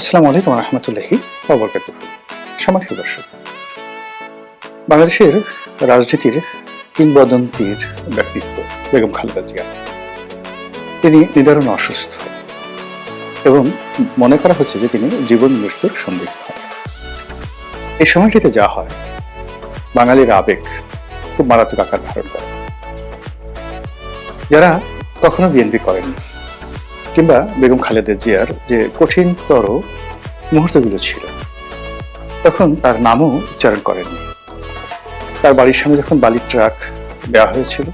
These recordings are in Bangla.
আসসালামু আলাইকুম রহমতুল্লাহি অবরকাত সম্মানিত দর্শক, বাংলাদেশের রাজনীতির কিংবদন্তির ব্যক্তিত্ব বেগম খালেদা জিয়া। তিনি নিদারুণ অসুস্থ এবং মনে করা হচ্ছে যে তিনি জীবন মৃত্যুর সন্দিগ্ধ এই সময়টিতে যা হয়, বাঙালির আবেগ খুব মারাত্মক আকার ধারণ করে। যারা কখনো বিএনপি করেননি কিংবা বেগম খালেদা জিয়ার যে কঠিনতর মুহূর্তগুলো ছিল, তখন তার নামও উচ্চারণ করেননি। তার বাড়ির সামনে যখন বালির ট্রাক দেওয়া হয়েছিল,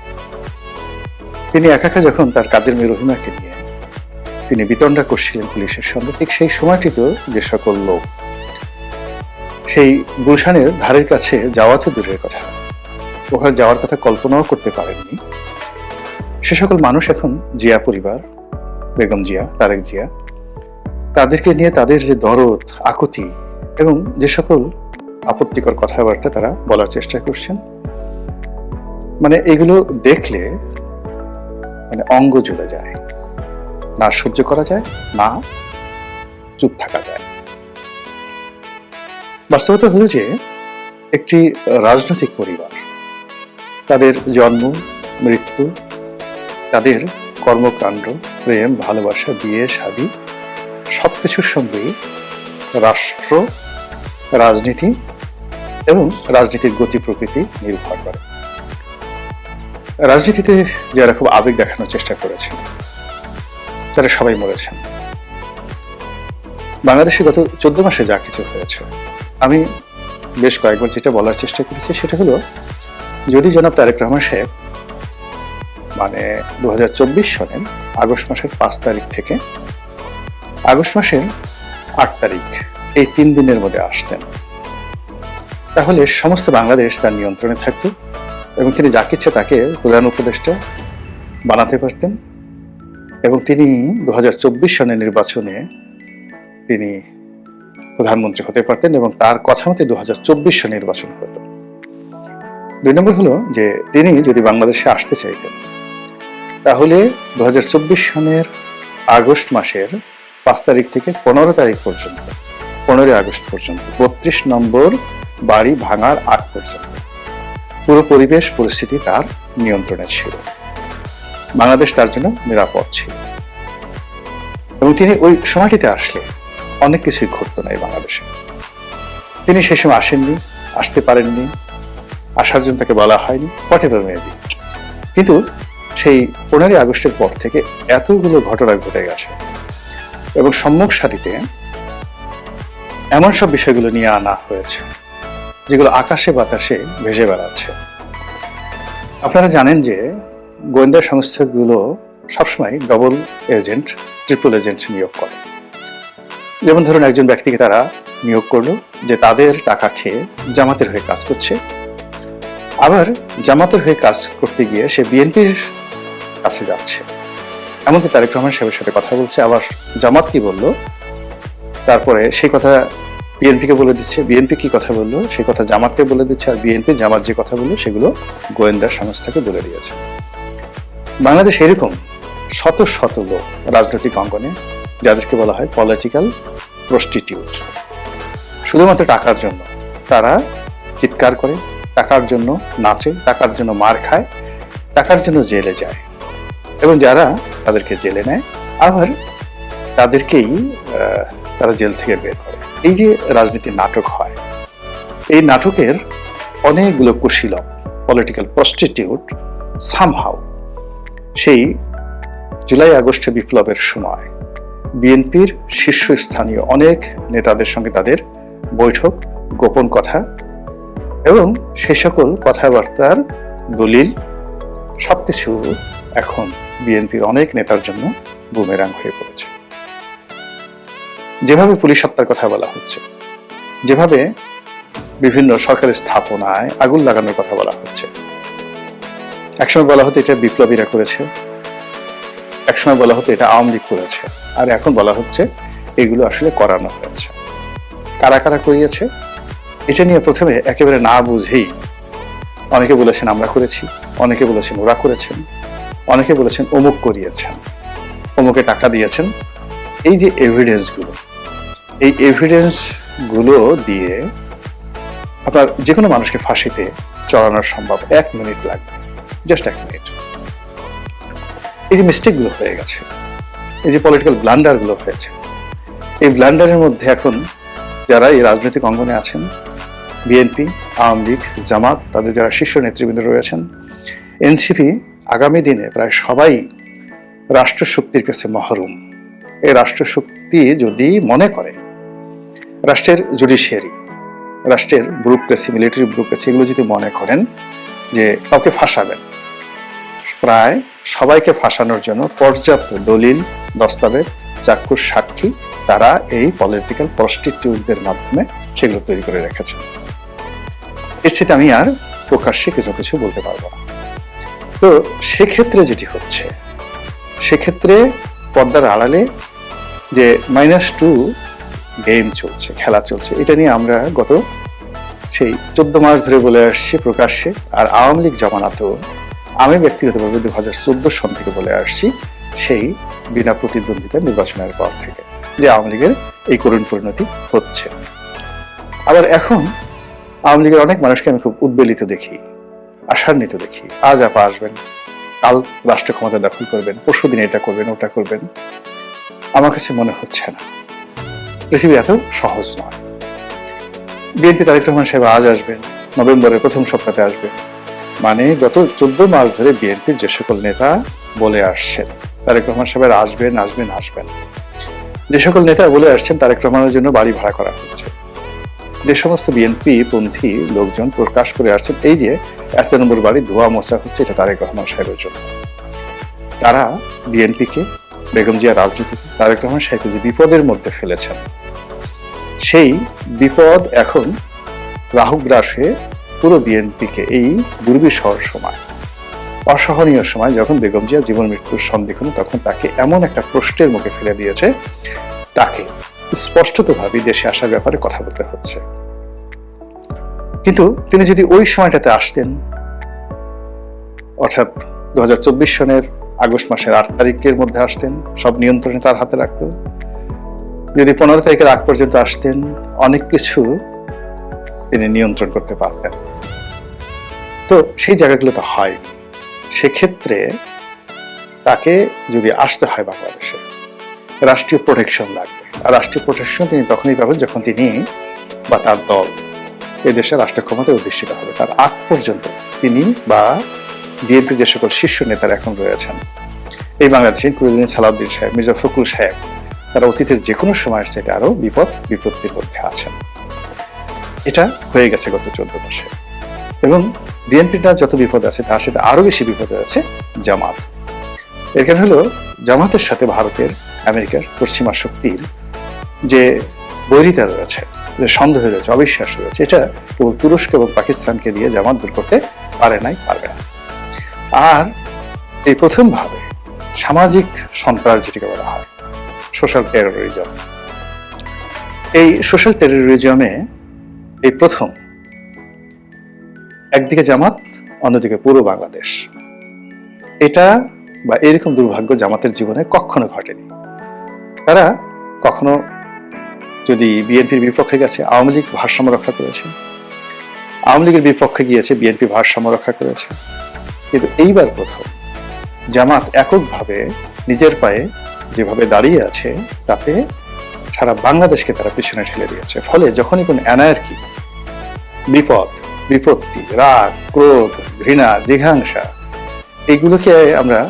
তিনি একা একা যখন তার কাজের মেয়ে রহিমাকে নিয়ে তিনি বিতণ্ডা করছিলেন পুলিশের সঙ্গে ঠিক সেই সময়টিতেও যে সকল লোক সেই গুলশানের ধারের কাছে যাওয়া তো দূরের কথা, ওখানে যাওয়ার কথা কল্পনাও করতে পারেননি। সে সকল মানুষ এখন জিয়া পরিবার বেগম জিয়া, তারেক জিয়া, তাদেরকে নিয়ে তাদের যে দরদ, আকুতি এবং যে সকল আপত্তিকর কথাবার্তা তারা বলার চেষ্টা করছেন মানে এগুলো দেখলে মানে অঙ্গ জ্বলে যায়, না সহ্য করা যায়, না চুপ থাকা যায়। বাস্তবতা হলো যে একটি রাজনৈতিক পরিবার, তাদের জন্ম, মৃত্যু, তাদের কর্মকাণ্ড, প্রেম, ভালোবাসা, বিয়ে, শাদী, সবকিছুর সঙ্গেই রাষ্ট্র, রাজনীতি এবং রাজনীতির গতি প্রকৃতি নির্ভর করে। রাজনীতিতে যারা খুব আবেগ দেখানোর চেষ্টা করেছেন, তারা সবাই মরেছেন। বাংলাদেশে গত চোদ্দ মাসে যা কিছু হয়েছে, আমি বেশ কয়েকবার যেটা বলার চেষ্টা করেছি সেটা হলো, যদি জনাব তারেক রহমান সাহেব মানে দু সনের আগস্ট মাসের পাঁচ তারিখ থেকে। আগস্ট মাসের আট তারিখ এই তিন দিনের মধ্যে আসতেন। তাহলে সমস্ত বাংলাদেশ তার নিয়ন্ত্রণে থাকত এবং তিনি যাকে ইচ্ছে তাকে প্রধান উপদেষ্টা বানাতে পারতেন এবং তিনি দু হাজার চব্বিশ সনের নির্বাচনে তিনি প্রধানমন্ত্রী হতে পারতেন এবং তার কথা মতে দু হাজার চব্বিশ সনে নির্বাচন হতো। দুই নম্বর হলো যে তিনি যদি বাংলাদেশে আসতে চাইতেন তাহলে দু সনের আগস্ট মাসের পাঁচ তারিখ থেকে পনেরো তারিখ পর্যন্ত, পনেরোই আগস্ট পর্যন্ত, বত্রিশ নম্বর বাড়ি ভাঙার আগ পর্যন্ত। পুরো পরিবেশ, পরিস্থিতি তার নিয়ন্ত্রণে ছিল। বাংলাদেশ তার জন্য নিরাপদ ছিল। এবং তিনি ওই সময়টিতে আসলে অনেক কিছুই ঘটতো না এই বাংলাদেশে। তিনি সে সময় আসেননি, আসতে পারেননি, আসার জন্য তাকে বলা হয়নি, হোয়াট এভার মেবি কিন্তু সেই পনেরোই আগস্টের পর থেকে এতগুলো ঘটনা ঘটে গেছে। এবং সম্মুখ সারিতে এমন সব বিষয়গুলো নিয়ে আনা হয়েছে, যেগুলো আকাশে বাতাসে ভেসে বেড়াচ্ছে। আপনারা জানেন যে গোয়েন্দা সংস্থাগুলো সবসময় ডবল এজেন্ট ট্রিপল এজেন্ট নিয়োগ করে। যেমন ধরুন, একজন ব্যক্তিকে তারা নিয়োগ করল যে তাদের টাকা খেয়ে জামাতের হয়ে কাজ করছে। আবার জামাতের হয়ে কাজ করতে গিয়ে সে বিএনপির কাছে যাচ্ছে। এমনকি তারেক রহমান সাহেবের সাথে কথা বলছে, আবার জামাত কি বলল? তারপরে সেই কথা বিএনপিকে বলে দিচ্ছে বিএনপি কি কথা বলল? সেই কথা জামাতকে বলে দিচ্ছে, আর বিএনপি জামাত যে কথা বলল, সেগুলো গোয়েন্দা সংস্থাকে বলে দিয়েছে। বাংলাদেশ এরকম শত শত লোক রাজনৈতিক অঙ্গনে, যাদেরকে বলা হয় পলিটিক্যাল প্রস্টিটিউট শুধুমাত্র টাকার জন্য। তারা চিৎকার করে, টাকার জন্য নাচে, টাকার জন্য মার খায়, টাকার জন্য জেলে যায়। এবং যারা তাদেরকে জেলে নেয়, আবার তাদেরকেই তারা জেল থেকে বের করে। এই যে রাজনীতির নাটক হয়, এই নাটকের অনেকগুলো কুশীলক পলিটিক্যাল প্রস্টিটিউট সামহাও সেই জুলাই আগস্টে বিপ্লবের সময় বিএনপির শীর্ষস্থানীয় অনেক নেতাদের সঙ্গে তাদের বৈঠক, গোপন কথা এবং সে সকল কথাবার্তার দলিল সবকিছু এখন বিএনপির অনেক নেতার জন্য বুমেরাং হয়ে পড়েছে। যেভাবে পুলিশ হত্যার কথা বলা হচ্ছে, যেভাবে বিভিন্ন সরকারি স্থাপনায় আগুন লাগানোর কথা বলা হচ্ছে, একসময় বলা হতো এটা বিপ্লবীরা করেছে, একসময় বলা হতো এটা আওয়ামী লীগ করেছে, আর এখন বলা হচ্ছে এগুলো আসলে করানো হয়েছে। কারা কারা করিয়েছে, এটা নিয়ে প্রথমে একেবারে না বুঝেই অনেকে বলেছেন আমরা করেছি, অনেকে বলেছেন ওরা করেছেন। অনেকে বলেছেন, অমুক করিয়েছেন, অমুকে টাকা দিয়েছেন। এই যে এভিডেন্সগুলো, এই এভিডেন্সগুলো দিয়ে আপনার যে কোনো মানুষকে ফাঁসিতে চড়ানো সম্ভব এক মিনিট লাগবে জাস্ট এক মিনিট এই যে মিস্টেকগুলো হয়ে গেছে, এই যে পলিটিক্যাল ব্লান্ডারগুলো হয়েছে, এই ব্লান্ডারের মধ্যে এখন যারা এই রাজনৈতিক অঙ্গনে আছেন বিএনপি আওয়ামী লীগ, জামাত, তাদের যারা শীর্ষ নেতৃবৃন্দ রয়েছেন এনসিপি আগামী দিনে প্রায় সবাই রাষ্ট্রশক্তির কাছে মহরুম। এই রাষ্ট্রশক্তি যদি মনে করে, রাষ্ট্রের জুডিশিয়ারি, রাষ্ট্রের ব্যুরোক্রেসি মিলিটারি ব্যুরোক্রেসি এগুলো যদি মনে করেন যে কাউকে ফাঁসাবেন, প্রায় সবাইকে ফাঁসানোর জন্য পর্যাপ্ত দলিল, দস্তাবেজ, চাক্ষুষ সাক্ষী তারা এই পলিটিক্যাল প্রস্টিটিউটদের মাধ্যমে সেগুলো তৈরি করে রেখেছে এর সাথে আমি আর প্রকাশ্যে কিছু কিছু বলতে পারব না। তো সেক্ষেত্রে যেটি হচ্ছে, সেক্ষেত্রে পর্দার আড়ালে যে মাইনাস টু গেম চলছে, খেলা চলছে, এটা নিয়ে আমরা গত সেই চোদ্দ মাস ধরে বলে আসছি প্রকাশ্যে, আর আওয়ামী লীগ জমানাতেও আমি ব্যক্তিগতভাবে দু হাজার চোদ্দ সন থেকে বলে আসছি সেই বিনা প্রতিদ্বন্দ্বিতা নির্বাচনের পর থেকে যে আওয়ামী লীগের এই করুণ পরিণতি হচ্ছে। আবার এখন আওয়ামী লীগের অনেক মানুষকে আমি খুব উদ্বেলিত দেখি। আশান্বিত দেখি। আজ আপা আসবেন। কাল রাষ্ট্র ক্ষমতা দখল করবেন, পরশু দিন এটা করবেন, ওটা করবেন। আমার কাছে মনে হচ্ছে না। পৃথিবী এত সহজ নয়। বিএনপি তারেক রহমান সাহেব আজ আসবেন, নভেম্বরের প্রথম সপ্তাহে আসবেন। মানে গত চোদ্দ মাস ধরে বিএনপির যে সকল নেতা বলে আসছেন, তারেক রহমান সাহেবের আসবেন আসবেন আসবেন। যে সকল নেতা বলে আসছেন, তারেক রহমানের জন্য বাড়ি ভাড়া করা হচ্ছে। যে সমস্ত বিএনপি পন্থী লোকজন প্রকাশ করে আসছেন, এই যে এত নম্বর বাড়ি ধোয়া মোচা হচ্ছে, এটা তারেক রহমান সাহেবের জন্য। তারা বিএনপিকে বেগম জিয়া রাজনীতি তারেক রহমান সাহেবকে যে বিপদের মধ্যে ফেলেছেন, সেই বিপদ এখন রাহু গ্রাসে পুরো বিএনপিকে এই দুর্বিষহ সময়, অসহনীয় সময়, যখন বেগম জিয়া জীবন মৃত্যুর সন্দিক্ষণ তখন তাকে এমন একটা প্রশ্নের মুখে ফেলে দিয়েছে, তাকে স্পষ্টতভাবে দেশে আসার ব্যাপারে কথা বলতে হচ্ছে। কিন্তু তিনি যদি ওই সময়টাতে আসতেন, অর্থাৎ দু সনের আগস্ট মাসের আট তারিখের মধ্যে আসতেন, সব নিয়ন্ত্রণে তার হাতে রাখতো। যদি পনেরো তারিখের আগ পর্যন্ত আসতেন, অনেক কিছু তিনি নিয়ন্ত্রণ করতে পারতেন। তো সেই জায়গাগুলো তো হয়। সেক্ষেত্রে তাকে যদি আসতে হয় বাংলাদেশে, রাষ্ট্রীয় প্রোটেকশন লাগবে। রাষ্ট্রীয় প্রোটেকশন তিনি তখনই পাবেন যখন তিনি বা তার দল এদেশের রাষ্ট্র ক্ষমতায় অধিষ্ঠিত হবে। তার আগ পর্যন্ত তিনি বা বিএনপির যে সকল শীর্ষ নেতারা এখন রয়েছেন, এই বাংলাদেশে কুরুদ্দিন সালাউদ্দিন সাহেব, মির্জা ফখরুল সাহেব, তারা অতীতের যে কোনো সময়ের চাইতে আরও বিপদ, বিপত্তির মধ্যে আছেন। এটা হয়ে গেছে গত চোদ্দ মাসে এবং বিএনপিটা যত বিপদ আছে, তার সাথে আরও বেশি বিপদে আছে জামাত। এর কারণ হলো, জামাতের সাথে ভারতের, আমেরিকার পশ্চিমা শক্তির যে বৈরিতা রয়েছে, যে সন্দেহ রয়েছে, অবিশ্বাস রয়েছে, এটা কেবল তুরস্ক এবং পাকিস্তানকে দিয়ে জামাত দূর করতে পারে নাই, পারবে না। আর এই প্রথম ভাবে সামাজিক সন্ত্রাস যেটিকে বলা হয় সোশ্যাল টেরোরিজম এই সোশ্যাল টেরোরিজমে এই প্রথম একদিকে জামাত, অন্যদিকে পুরো বাংলাদেশ। এটা বা এরকম দুর্ভাগ্য জামাতের জীবনে কখনো ঘটেনি। তারা কখনো যদি বিএনপির বিপক্ষে গেছে, আওয়ামী লীগ ভারসাম্য রক্ষা করেছে। আওয়ামী লীগের বিপক্ষে গিয়েছে, বিএনপি ভারসাম্য রক্ষা করেছে। কিন্তু এইবার প্রথম জামাত এককভাবে নিজের পায়ে যেভাবে দাঁড়িয়ে আছে, তাতে সারা বাংলাদেশকে তারা পিছনে ঠেলে দিয়েছে। ফলে যখনই কোনো অ্যানার্কি, বিপদ, বিপত্তি, রাগ, ক্রোধ, ঘৃণা, জিঘাংসা, এগুলোকে আমরা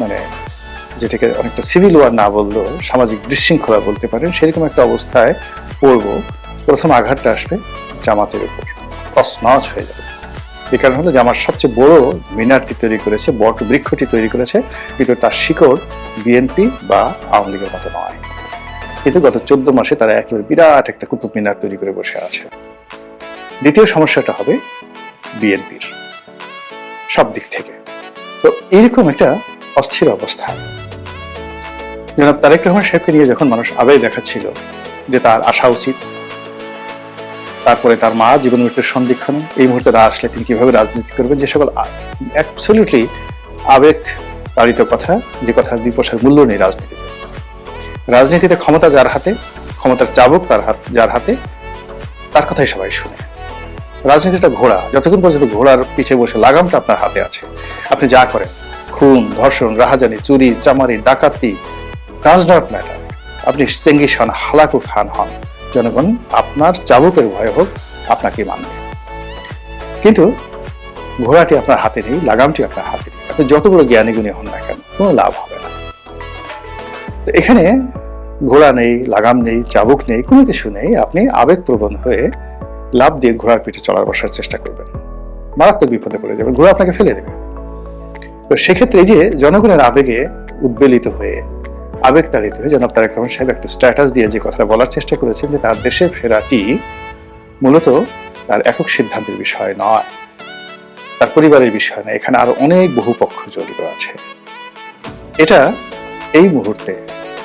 মানে যেটাকে অনেকটা সিভিল ওয়ার না বললেও সামাজিক বিশৃঙ্খলা বলতে পারেন, সেরকম একটা অবস্থায় পড়ব। প্রথম আঘাতটা আসবে জামাতের উপর। তসনজ হয়ে যাবে। এই কারণ হলো জামার সবচেয়ে বড় মিনারটি তৈরি করেছে, বট বৃক্ষটি তৈরি করেছে, কিন্তু তার শিকড় বিএনপি বা আওয়ামী লীগের মতো নয়। কিন্তু গত চোদ্দ মাসে তারা একেবারে বিরাট একটা কুতুব মিনার তৈরি করে বসে আছে। দ্বিতীয় সমস্যাটা হবে বিএনপির সব দিক থেকে। তো এরকম একটা অস্থির অবস্থা। জনাব তারেক রহমান সাহেবকে নিয়ে যখন মানুষ আবেগ দেখাচ্ছিল যে তার আসা উচিত, তারপরে তার মা জীবন মৃত্যুর সন্ধিক্ষণ এই মুহূর্তে না আসলে তিনি কীভাবে রাজনীতি করবেন, যে সকল অ্যাবসলিউটলি আবেগ তাড়িত কথা, যে কথার দুই পয়সার মূল্য নেই রাজনীতিতে। রাজনীতিতে ক্ষমতা যার হাতে, ক্ষমতার চাবুক তার হাত যার হাতে, তার কথাই সবাই শুনে। রাজনীতিটা ঘোড়া, যতক্ষণ পর্যন্ত ঘোড়ার পিঠে বসে লাগামটা আপনার হাতে আছে, আপনি যা করেন, খুন, ধর্ষণ, রাহাজানি, চুরি, চামারি, ডাকাতি ডাজ নট ম্যাটার আপনি চেঙ্গিস হন হালাকু খান, হন। জনগণ আপনার চাবুকের ভয় হোক, আপনাকে মানবে। কিন্তু ঘোড়াটি আপনার হাতে নেই, লাগামটি আপনার হাতে নেই। আপনি যত বড় জ্ঞানী গুণী হন না কেন, কোনো লাভ হবে না। এখানে ঘোড়া নেই, লাগাম নেই, চাবুক নেই, কোনো কিছু নেই। আপনি আবেগপ্রবণ হয়ে লাভ দিয়ে ঘোড়ার পিঠে চলার বসার চেষ্টা করবেন। মারাত্মক বিপদে পড়ে যাবেন, ঘোড়া আপনাকে ফেলে দেবে। তো সেক্ষেত্রে যে জনগণের আবেগে উদ্বেলিত হয়ে আবেগ তাড়িত হয়ে জনাব তারেক রহমান সাহেব একটা স্ট্যাটাস দিয়ে যে কথাটা বলার চেষ্টা করেছেন যে তার দেশে ফেরাটি মূলত তার একক সিদ্ধান্তের বিষয় নয়, তার পরিবারের বিষয় না এখানে আরও অনেক বহু পক্ষ জড়িত আছে। এটা এই মুহূর্তে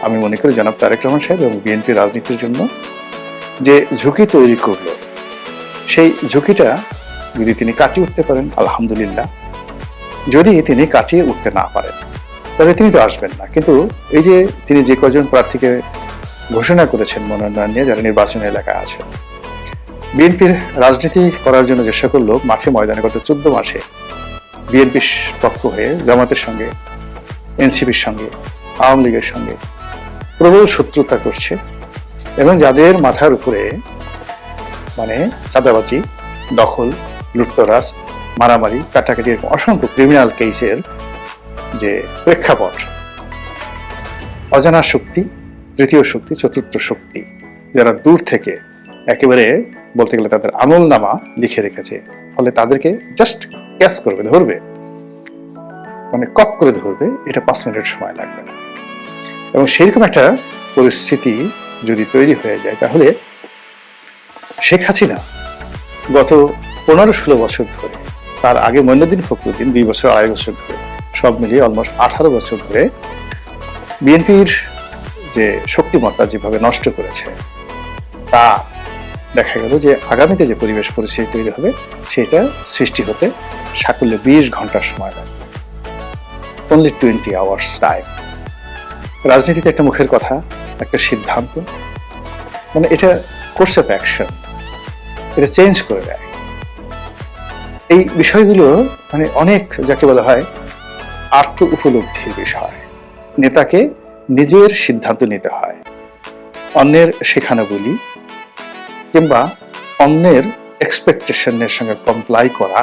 আমি মনে করি জনাব তারেক রহমান সাহেব এবং বিএনপি রাজনীতির জন্য যে ঝুঁকি তৈরি করল, সেই ঝুঁকিটা যদি তিনি কাটিয়ে উঠতে পারেন, আলহামদুলিল্লাহ। যদি তিনি কাটিয়ে উঠতে না পারেন তবে তিনি তো আসবেন না। কিন্তু এই যে তিনি যে কজন প্রার্থীকে ঘোষণা করেছেন মনোনয়ন নিয়ে, যারা নির্বাচনী এলাকায় আছেন, বিএনপির রাজনীতি করার জন্য যে সকল লোক মাঠে ময়দানে গত চোদ্দ মাসে বিএনপির পক্ষ হয়ে জামাতের সঙ্গে, এনসিপির সঙ্গে, আওয়ামী লীগের সঙ্গে প্রবল শত্রুতা করছে এবং যাদের মাথার উপরে মানে চাঁদাবাজি, দখল, লুটতরাজ, মারামারি, কাটাকাটি এরকম অসংখ্য ক্রিমিনাল কেসের যে প্রেক্ষাপট। অজানা শক্তি, তৃতীয় শক্তি, চতুর্থ শক্তি, যারা দূর থেকে একেবারে বলতে গেলে তাদের আমল নামা লিখে রেখেছে, ফলে তাদেরকে জাস্ট ক্যাচ করবে, ধরবে। মানে কপ করে ধরবে, এটা পাঁচ মিনিট সময় লাগবে না। এবং সেরকম একটা পরিস্থিতি যদি তৈরি হয়ে যায়, তাহলে শেখ হাসিনা গত পনেরো ষোলো বছর ধরে, তার আগে মৈনুদ্দিন ফখরুদ্দিন, দুই বছর, আড়াই বছর ধরে সব মিলিয়ে অলমোস্ট আঠারো বছর ধরে বিএনপির যে শক্তিমত্তা যেভাবে নষ্ট করেছে, তা দেখা গেল যে আগামীতে যে পরিবেশ পরিস্থিতি তৈরি হবে, সেটা সৃষ্টি হতে সাকুল্যে বিশ ঘণ্টার সময় লাগবে। অনলি টোয়েন্টি আওয়ার্স টাইম রাজনীতিতে একটা মুখের কথা, একটা সিদ্ধান্ত। মানে এটা কোর্স অফ অ্যাকশন এটা চেঞ্জ করে দেয়। এই বিষয়গুলো মানে অনেক, যাকে বলা হয় আর্থ উপলব্ধির বিষয়। নেতাকে নিজের সিদ্ধান্ত নিতে হয়। অন্যের শেখানো বলি কিংবা অন্যের এক্সপেকটেশনের সঙ্গে কমপ্লাই করা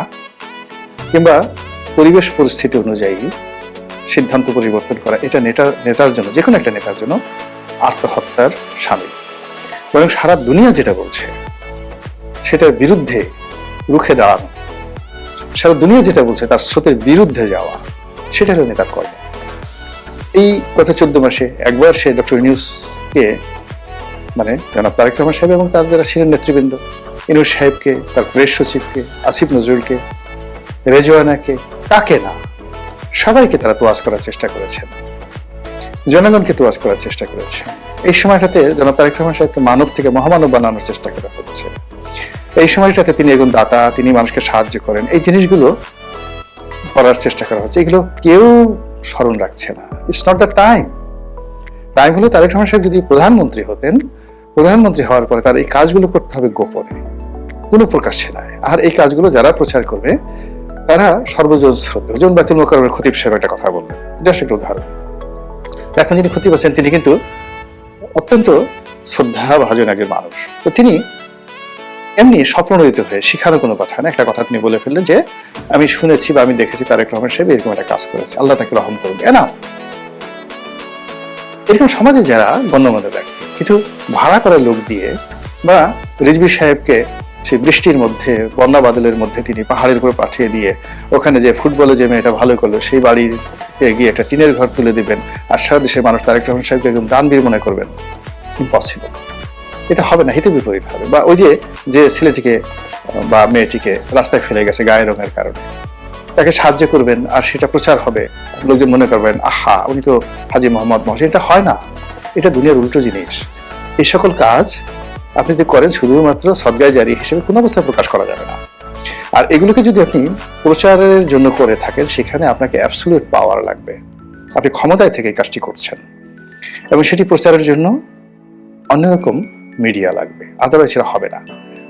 কিংবা পরিবেশ পরিস্থিতি অনুযায়ী সিদ্ধান্ত পরিবর্তন করা, এটা নেতার নেতার জন্য যে কোনো একটা নেতার জন্য আত্মহত্যার সামিল। বরং সারা দুনিয়া যেটা বলছে, সেটার বিরুদ্ধে রুখে দাঁড়ানো, সারা দুনিয়া যেটা বলছে তার স্রোতের বিরুদ্ধে যাওয়া। সেটা হলো নেতার কর্ম এই গত চোদ্দ মাসে একবার সে ডক্টর নিউজকে মানে জনাব তারেক রহমান সাহেব এবং তার যারা ছিলেন নেতৃবৃন্দ ইনুস সাহেবকে, তার প্রেস সচিবকে, আসিফ নজরুলকে, রেজওয়ানাকে, কাকে না, সবাইকে তারা তোয়াজ করার চেষ্টা করেছেন। জনগণকে তোয়াজ করার চেষ্টা করেছেন। এই সময়টাতে জনাব তারেক রহমান সাহেবকে মানব থেকে মহামানব বানানোর চেষ্টা করা হচ্ছে। এই সময়টাতে তিনি একজন দাতা, তিনি মানুষকে সাহায্য করেন। এই জিনিসগুলো করার চেষ্টা করা হচ্ছে। এগুলো কেউ স্মরণ রাখছে না। It's not the time time হলো তারেক রহমান সাহেব যদি প্রধানমন্ত্রী হতেন, প্রধানমন্ত্রী হওয়ার পরে তার এই কাজগুলো করতে হবে গোপনে। কোনো প্রকাশ্যে নয়। আর এই কাজগুলো যারা প্রচার করবে, তারা সর্বজন শ্রদ্ধ যেমন বাতিল মোকারমের খতিব সাহেব একটা কথা বললেন জাস্ট একটা উদাহরণ। এখন যিনি খতিব আছেন, তিনি কিন্তু অত্যন্ত শ্রদ্ধা ভাজন একজন মানুষ। তো তিনি এমনি স্বপ্নদিত হয়ে শিখানো কোনো কথা না। একটা কথা তিনি বলে ফেললেন যে, আমি শুনেছি বা আমি দেখেছি তারেক রহমান সাহেব এরকম একটা কাজ করেছে। আল্লাহ তাকে রহম করবে না। এরকম সমাজে যারা গণ্যমান্য ব্যক্তি, কিছু ভাড়া করা লোক দিয়ে বা রিজবি সাহেবকে সেই বৃষ্টির মধ্যে, বন্যা বাদলের মধ্যে তিনি পাহাড়ের উপর পাঠিয়ে দিয়ে, ওখানে যে ফুটবলে যে মেয়েটা ভালো করল, সেই বাড়িতে গিয়ে একটা টিনের ঘর তুলে দিবেন। আর সারা দেশের মানুষ তারেক রহমান সাহেবকে একদম দানবীর মনে করবেন। ইম্পসিবল এটা হবে না হিতে বিপরীত হবে। বা ওই যে যে ছেলেটিকে, বা মেয়েটিকে রাস্তায় ফেলে গেছে গায়ের রঙের কারণে। তাকে সাহায্য করবেন আর সেটা প্রচার হবে। লোকজন মনে করবেন, আহা, উনি তো হাজি মোহাম্মদ মহসিন। এটা হয় না। এটা দুনিয়ার উল্টো জিনিস। এই সকল কাজ আপনি যদি করেন, শুধুমাত্র সদগায় জারি হিসেবে কোনো অবস্থায় প্রকাশ করা যাবে না। আর এগুলোকে যদি আপনি প্রচারের জন্য করে থাকেন, সেখানে আপনাকে অ্যাবসুলেট পাওয়ার লাগবে। আপনি ক্ষমতায় থেকে কাজটি করছেন। এবং সেটি প্রচারের জন্য অন্যরকম মিডিয়া লাগবে আদারওয়াইজ এরা হবে না।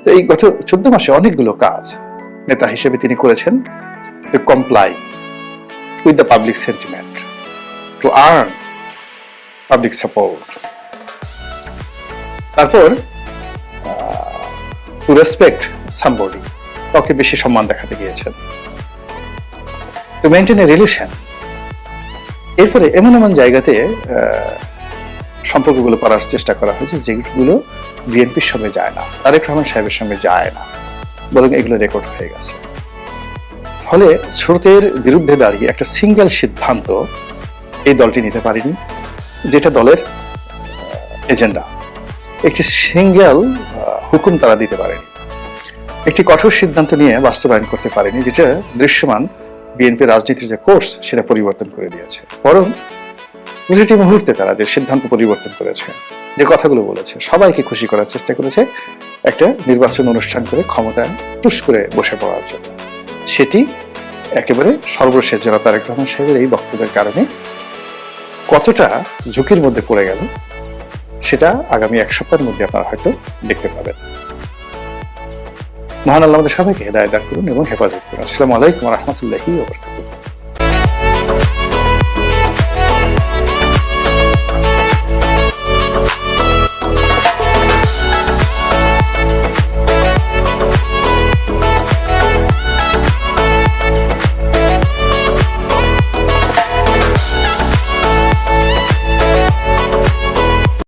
তো এই গত চোদ্দ মাসে অনেকগুলো কাজ নেতা হিসেবে তিনি করেছেন to comply with the public sentiment to earn public support তারপর টু রেসপেক্ট সামবডি কাউকে বেশি সম্মান দেখাতে গিয়েছেন। টু মেনটেন এ রিলেশন এরপরে এমন এমন জায়গাতে সম্পর্কগুলো করার চেষ্টা করা হয়েছে, যেগুলো বিএনপির সঙ্গে যায় না, তারেক রহমান সাহেবের সঙ্গে যায় না, বরং এগুলো রেকর্ড হয়ে গেছে। ফলে স্রোতের বিরুদ্ধে দাঁড়িয়ে একটা সিঙ্গেল সিদ্ধান্ত এই দলটি নিতে পারেনি, যেটা দলের এজেন্ডা। একটি সিঙ্গেল হুকুম তারা দিতে পারেনি। একটি কঠোর সিদ্ধান্ত নিয়ে বাস্তবায়ন করতে পারেনি, যেটা দৃশ্যমান বিএনপি রাজনীতির যে কোর্স, সেটা পরিবর্তন করে দিয়েছে। বরং প্রতিটি মুহূর্তে তারা যে সিদ্ধান্ত পরিবর্তন করেছে, যে কথাগুলো বলেছে, সবাইকে খুশি করার চেষ্টা করেছে একটা নির্বাচন অনুষ্ঠান করে ক্ষমতায় টুস করে বসে পড়ার জন্য। সেটি একেবারে সর্বশেষ জনাব তারেক রহমান সাহেবের এই বক্তব্যের কারণে কতটা ঝুঁকির মধ্যে পড়ে গেল সেটা আগামী এক সপ্তাহের মধ্যে আপনারা হয়তো দেখতে পাবেন। মহান আল্লাহ আমাদের সবাইকে হেদায়ত দান করুন এবং হেফাজত করুন। আসসালামু আলাইকুম রহমতুল্লাহি